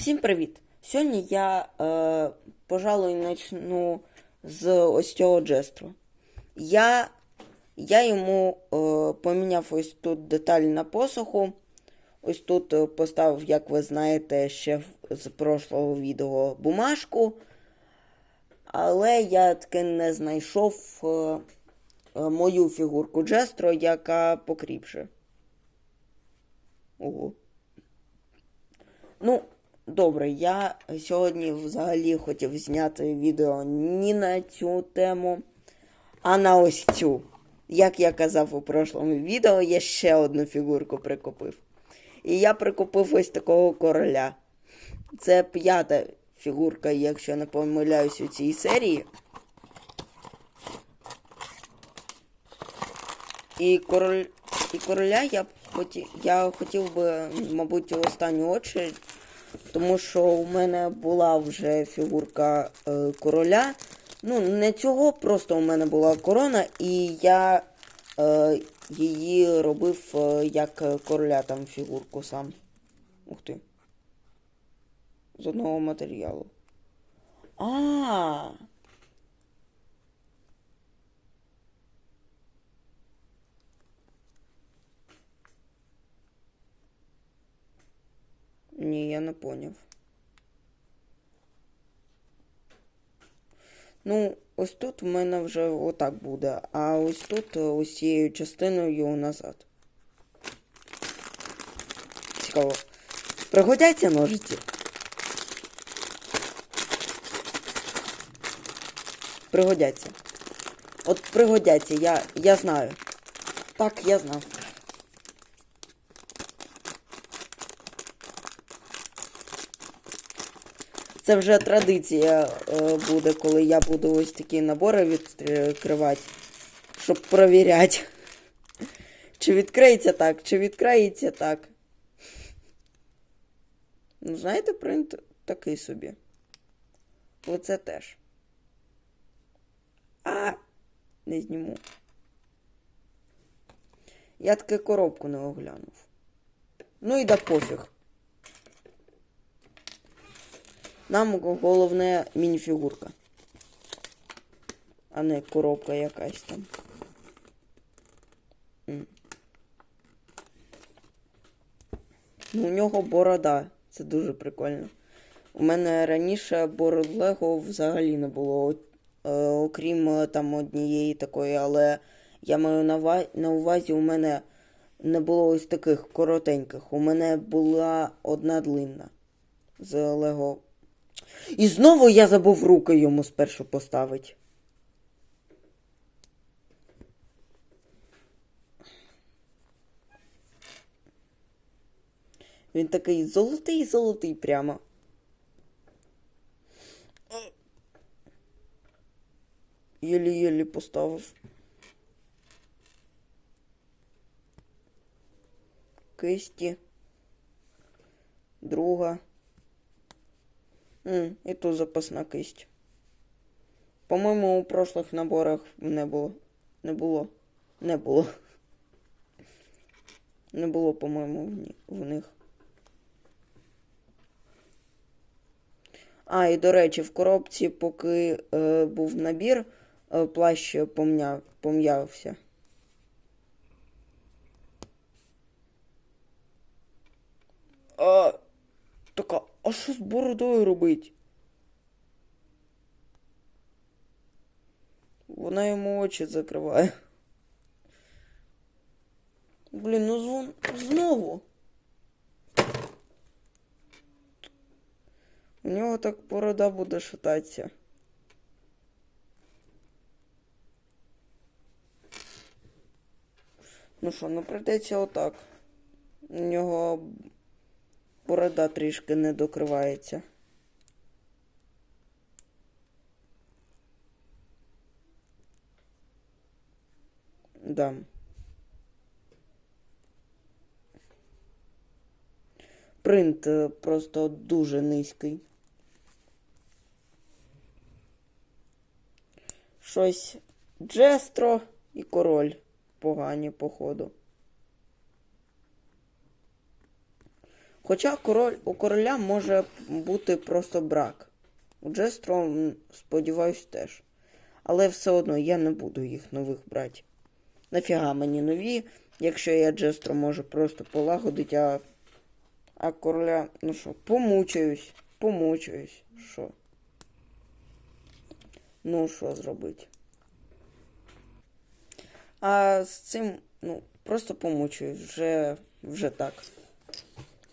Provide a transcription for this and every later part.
Всім привіт! Сьогодні я, е, пожалуй, почну з ось цього джестру. Я, я йому е, поміняв ось тут деталь на посоху. Ось тут е, поставив, як ви знаєте, ще з прошлого відео бумажку. Але я таки не знайшов е, е, мою фігурку Джестро, яка покріпше. Ого. Ну, добре, я сьогодні взагалі хотів зняти відео не на цю тему, а на ось цю. Як я казав у прошлому відео, я ще одну фігурку прикупив. І я прикупив ось такого короля. Це п'ята фігурка, якщо не помиляюсь, у цій серії. І король. І короля я б хоті... я хотів би, мабуть, останню очередь, тому що у мене була вже фігурка е, короля. Ну, не цього, просто у мене була корона, і я е, її робив е, як короля там фігурку сам. Ух ти. З одного матеріалу. А. Ні, я не поняв. Ну, ось тут в мене вже отак буде, а ось тут е, ось цією частиною назад. Цікаво. Пригодяться ножиці? Пригодяться. От пригодяться, я, я знаю. Так, я знав. Це вже традиція е, буде, коли я буду ось такі набори відкривати, щоб провіряти. Чи відкриється так, чи відкриється так. Ну, знаєте, принт такий собі. Оце теж. А, не зніму. Я таки коробку не оглянув. Ну і да пофіг. Нам головне мініфігурка. А не коробка якась там. Ну, у нього борода. Це дуже прикольно. У мене раніше бород Лего взагалі не було. Е, окрім е, там однієї такої, але я маю на, увазі, у мене не було ось таких коротеньких. У мене була одна длинна з Лего і знову я забув руки йому спершу поставити. Він такий золотий золотий прямо. Єлі-єлі поставив. Кисті. Друга. М, і тут запасна кисть. По-моєму, у прошлих наборах не було. Не було. Не було. Не було, по-моєму, в, них. А, і до речі, в коробці, поки е, був набір, е, плащ пом'яв, пом'явився. А, така, а що з бородою робить? Вона йому очі закриває. Блін, ну звон... знову. У нього так борода буде шататися. Ну що, ну прийдеться отак. У нього борода трішки не докривається. Да. Принт е, просто дуже низький. Щось Джестро і король погані, походу. Хоча король, у короля може бути просто брак. У Джестро, сподіваюсь, теж. Але все одно я не буду їх нових брати. Нафіга мені нові, якщо я Джестро можу просто полагодити, а, а короля, ну що, помучаюсь, помучаюсь. Що? Ну, що зробити? А з цим, ну, просто помучаюсь, вже, вже так.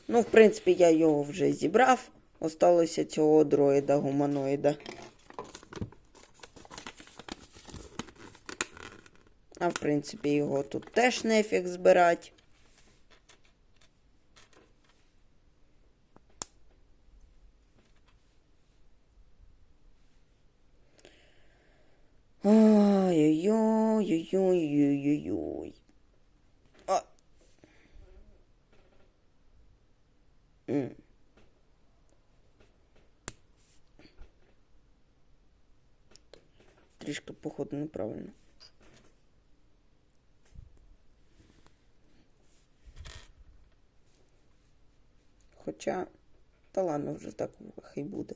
Ну, в принципі, я його вже зібрав. Осталося цього дроїда гуманоїда. А в принципі, його тут теж нефіг збирати. Ой-ой-ой-ой-ой-ой-ой. А. Трішки, походу, неправильно. Хоча, та ладно, вже так хай буде.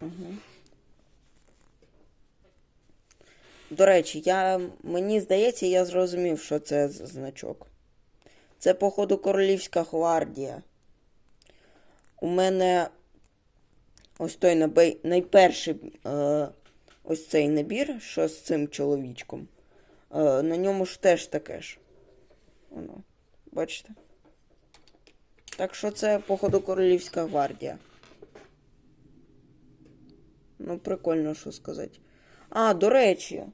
Угу. До речі, я, мені здається, я зрозумів, що це значок. Це, походу, королівська гвардія. У мене ось той набей, найперший е, ось цей набір, що з цим чоловічком. Е, на ньому ж теж таке ж. Воно, бачите? Так що це, походу, королівська гвардія. Ну, прикольно, що сказати. А, до речі.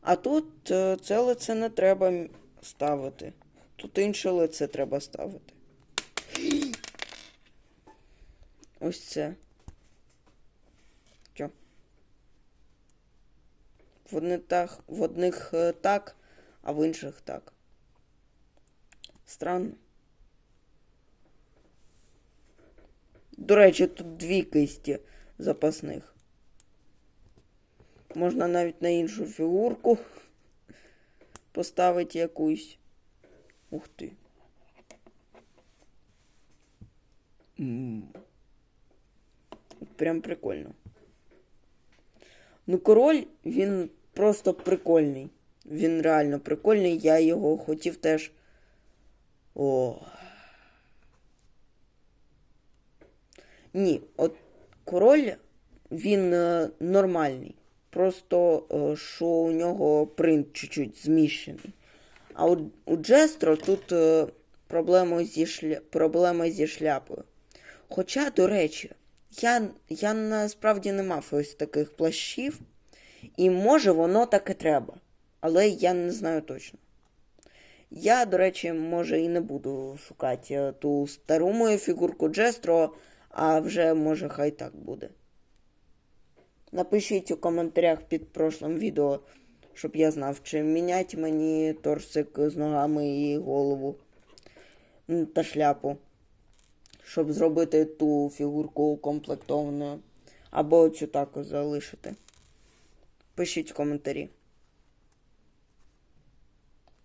А тут е, це лице не треба ставити. Тут інше лице треба ставити. Ось це. Чо? В одних, так, в одних е, так, а в інших так. Странно. До речі, тут дві кисті запасних. Можна навіть на іншу фігурку поставити якусь. Ух ти. Прям прикольно. Ну, король, він просто прикольний. Він реально прикольний. Я його хотів теж. О. Ні, от король, він е, нормальний. Просто е, що у нього принт чуть-чуть зміщений. А у, у Джестро тут е, проблема зі, шля... проблема зі шляпою. Хоча, до речі, я, я насправді не мав ось таких плащів, і може воно так і треба. Але я не знаю точно. Я, до речі, може і не буду шукати ту стару мою фігурку Джестро, а вже може хай так буде. Напишіть у коментарях під прошлим відео, щоб я знав, чи міняти мені торсик з ногами і голову та шляпу, щоб зробити ту фігурку укомплектованою. Або цю так залишити. Пишіть в коментарі.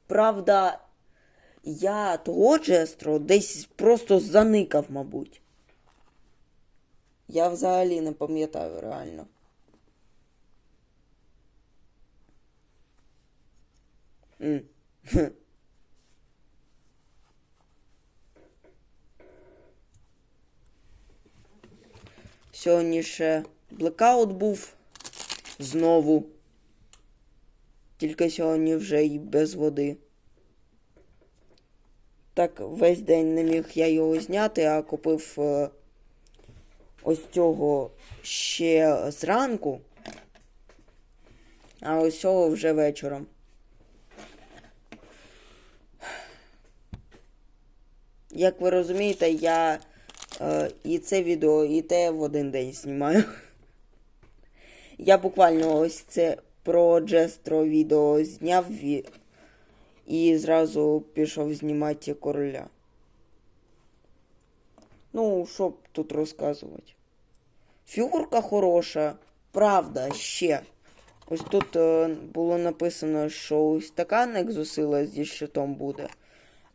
Правда, я того Джестро десь просто заникав, мабуть. Я взагалі не пам'ятаю реально. Сьогодні ще блекаут був знову. Тільки сьогодні вже й без води. Так, весь день не міг я його зняти, а купив е, ось цього ще зранку, а ось цього вже вечором. Як ви розумієте, я е, і це відео, і те в один день знімаю. Я буквально ось це про Джестро відео зняв і зразу пішов знімати короля. Ну, що тут розказувати? Фігурка хороша, правда, ще. Ось тут е, було написано, що ось така Нексусила зі щитом буде,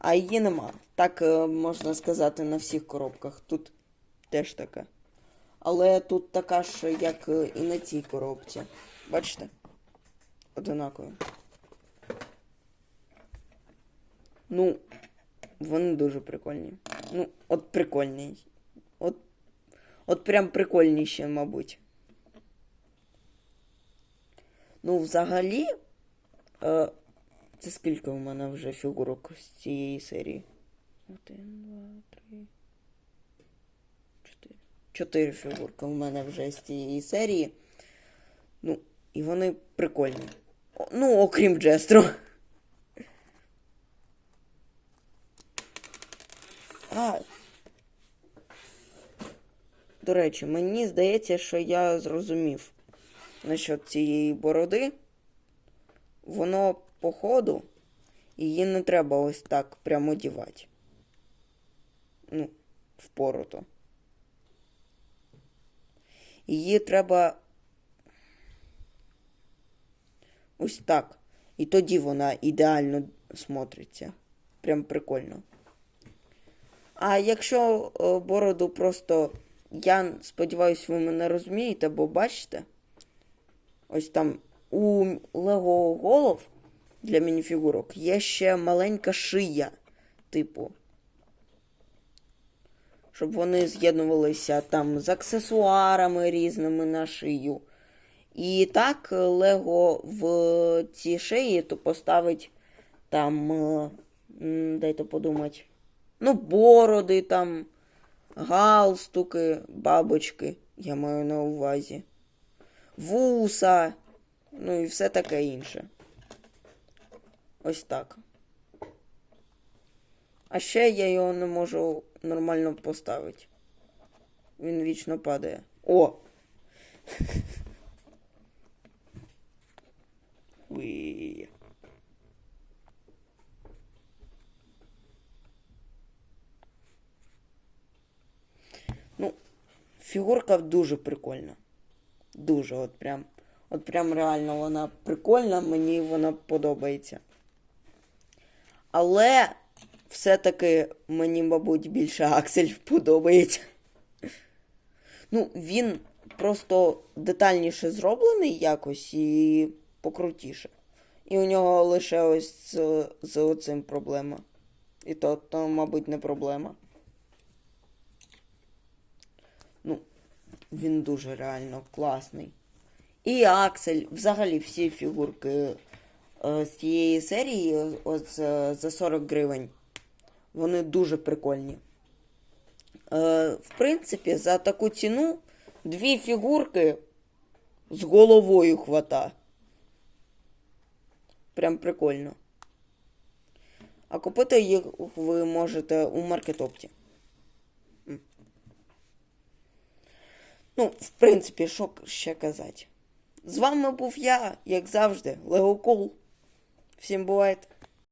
а її нема. Так е, можна сказати на всіх коробках. Тут теж така. Але тут така ж, як е, і на цій коробці. Бачите? Одинакові. Ну, вони дуже прикольні. Ну, от прикольні. От, от прям прикольніші, мабуть. Ну, взагалі, е, це скільки у мене вже фігурок з цієї серії? Один, два, три. Чотири. Чотири фігурки у мене вже з цієї серії. Ну, і вони прикольні. Ну, окрім Джестру. А. До речі, мені здається, що я зрозумів насчет цієї бороди. Воно, походу, її не треба ось так прямо одівати. Ну, впорото. Її треба ось так. І тоді вона ідеально смотриться. Прям прикольно. А якщо е, бороду просто. Я сподіваюся, ви мене розумієте, бо бачите. Ось там у Лего голов для мініфігурок є ще маленька шия, типу. Щоб вони з'єднувалися там з аксесуарами різними на шию. І так Лего в ці шиї то поставить там. е, Дайте подумати. Ну, бороди там, галстуки, бабочки, я маю на увазі, вуса, ну і все таке інше. Ось так. А ще я його не можу нормально поставити. Він вічно падає. О! Уі. Ну, фігурка дуже прикольна. Дуже, от прям. От прям реально вона прикольна, мені вона подобається. Але все-таки мені, мабуть, більше Аксель подобається. Ну, він просто детальніше зроблений якось і покрутіше. І у нього лише ось з, з оцим проблема. І то, то, мабуть, не проблема. Ну, він дуже реально класний. І Аксель, взагалі всі фігурки е, з цієї серії от, е, за 40 гривень. Вони дуже прикольні. Е, в принципі, за таку ціну дві фігурки з головою хвата. Прям прикольно. А купити їх ви можете у маркетопті. Ну, в принципі, що ще казати. З вами був я, як завжди, Легокол. Всім бувайте.